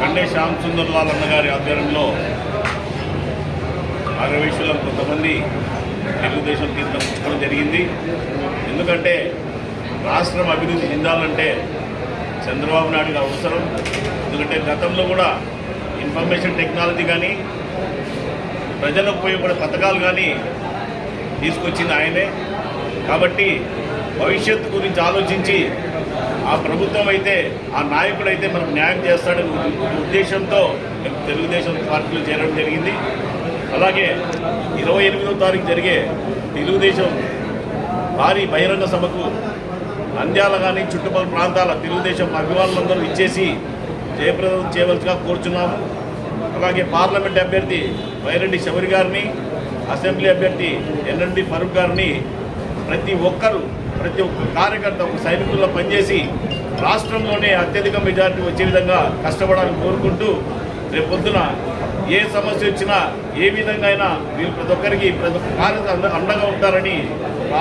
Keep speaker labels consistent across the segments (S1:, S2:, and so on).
S1: కండే శ్యామ్ సుందర్లాల్ అన్నగారి ఆధ్వర్యంలో అగ్రవేశ్వరం కొంతమంది తెలుగుదేశం తీర్థం పుచ్చుకోవడం జరిగింది. ఎందుకంటే రాష్ట్రం అభివృద్ధి చెందాలంటే చంద్రబాబు నాయుడు అవసరం. ఎందుకంటే గతంలో కూడా ఇన్ఫర్మేషన్ టెక్నాలజీ కానీ ప్రజలకు ఉపయోగపడే పథకాలు కానీ తీసుకొచ్చింది ఆయనే. కాబట్టి భవిష్యత్తు గురించి ఆలోచించి ఆ ప్రభుత్వం అయితే ఆ నాయకుడు అయితే మనకు న్యాయం చేస్తాడని ఉద్దేశంతో మేము తెలుగుదేశం పార్టీలో చేరడం జరిగింది. అలాగే ఇరవై ఎనిమిదో తారీఖు జరిగే తెలుగుదేశం భారీ బహిరంగ సభకు నంద్యాల కానీ చుట్టుపక్కల ప్రాంతాల తెలుగుదేశం అభిమానులందరూ ఇచ్చేసి జయప్రదం చేయవలసిగా కోరుచున్నాము. అలాగే పార్లమెంట్ అభ్యర్థి వైరెడ్డి శబరి గారిని అసెంబ్లీ అభ్యర్థి ఎన్ఎండి ఫరూక్ గారిని ప్రతి ఒక్కరూ ప్రతి ఒక్క కార్యకర్త ఒక సైనికుల్లో పనిచేసి రాష్ట్రంలోనే అత్యధిక మెజార్టీ వచ్చే విధంగా కష్టపడాలని కోరుకుంటూ రేపు పొద్దున ఏ సమస్య వచ్చినా ఏ విధంగా అయినా వీళ్ళు ప్రతి ఒక్కరికి ప్రతి ఒక్క కార్యకర్త అండగా ఉంటారని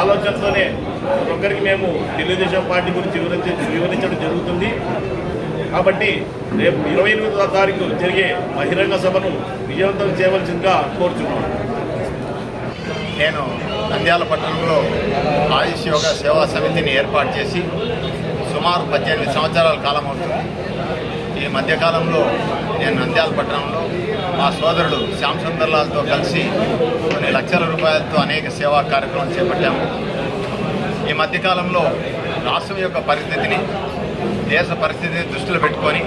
S1: ఆలోచనతోనే ప్రతి ఒక్కరికి మేము తెలుగుదేశం పార్టీ గురించి వివరించి వివరించడం జరుగుతుంది. కాబట్టి రేపు ఇరవై ఎనిమిదో తారీఖు జరిగే బహిరంగ సభను విజయవంతం చేయవలసిందిగా కోరుచున్నాం.
S2: నేను నంద్యాల పట్టణంలో ఆయుష్ యోగా సేవా సమితిని ఏర్పాటు చేసి సుమారు పద్దెనిమిది సంవత్సరాల కాలం అవుతుంది. ఈ మధ్యకాలంలో నేను నంద్యాల పట్టణంలో మా సోదరుడు శ్యామ్ సుందర్లాల్తో కలిసి కొన్ని లక్షల రూపాయలతో అనేక సేవా కార్యక్రమాలు చేపట్టాము. ఈ మధ్యకాలంలో రాష్ట్రం యొక్క పరిస్థితిని దేశ పరిస్థితిని దృష్టిలో పెట్టుకొని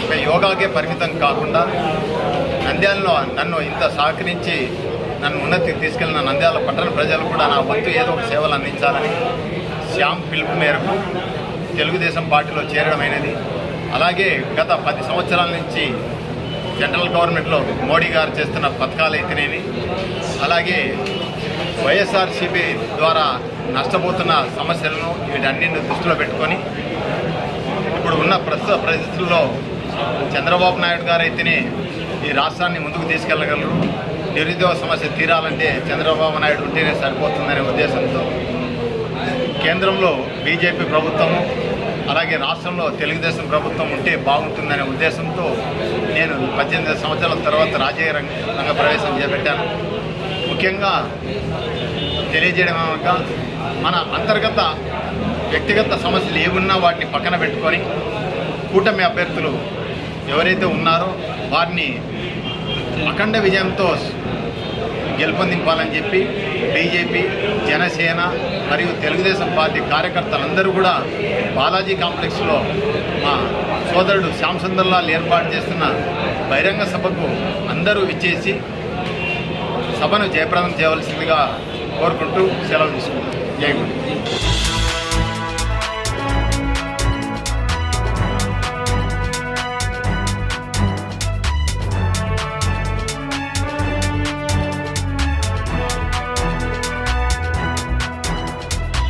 S2: ఒక యోగాకే పరిమితం కాకుండా నంద్యాలలో నన్ను ఇంత సహకరించి నన్ను ఉన్నతికి తీసుకెళ్ళిన నంద్యాల పట్టణ ప్రజలు కూడా నా వంతు ఏదో ఒక సేవలు అందించాలని శ్యామ్ పిలుపు మేరకు తెలుగుదేశం పార్టీలో చేరడమైనది అలాగే గత పది సంవత్సరాల నుంచి సెంట్రల్ గవర్నమెంట్లో మోడీ గారు చేస్తున్న పథకాలు అయితేనేవి అలాగే వైఎస్ఆర్సీపీ ద్వారా నష్టపోతున్న సమస్యలను వీటన్నింటిని దృష్టిలో పెట్టుకొని ఇప్పుడు ఉన్న ప్రస్తుత పరిస్థితుల్లో చంద్రబాబు నాయుడు గారు అయితేనే ఈ రాష్ట్రాన్ని ముందుకు తీసుకెళ్ళగలరు. నిరుద్యోగ సమస్య తీరాలంటే చంద్రబాబు నాయుడు ఉంటేనే సరిపోతుందనే ఉద్దేశంతో కేంద్రంలో బీజేపీ ప్రభుత్వము అలాగే రాష్ట్రంలో తెలుగుదేశం ప్రభుత్వం ఉంటే బాగుంటుందనే ఉద్దేశంతో నేను పద్దెనిమిది సంవత్సరాల తర్వాత రాజకీయ రంగ రంగ ప్రవేశం చేపట్టాను. ముఖ్యంగా తెలియజేయడం ఏమనగా మన అంతర్గత వ్యక్తిగత సమస్యలు ఏమున్నా వాటిని పక్కన పెట్టుకొని కూటమి అభ్యర్థులు ఎవరైతే ఉన్నారో వారిని అఖండ విజయంతో గెలుపొందింపాలని చెప్పి బీజేపీ జనసేన మరియు తెలుగుదేశం పార్టీ కార్యకర్తలందరూ కూడా బాలాజీ కాంప్లెక్స్లో మా సోదరుడు శ్యామ్ సుందర్లాల్ ఏర్పాటు చేస్తున్న బహిరంగ సభకు అందరూ ఇచ్చేసి సభను జయప్రదం చేయవలసిందిగా కోరుకుంటూ సెలవు తీసుకుంటాం జై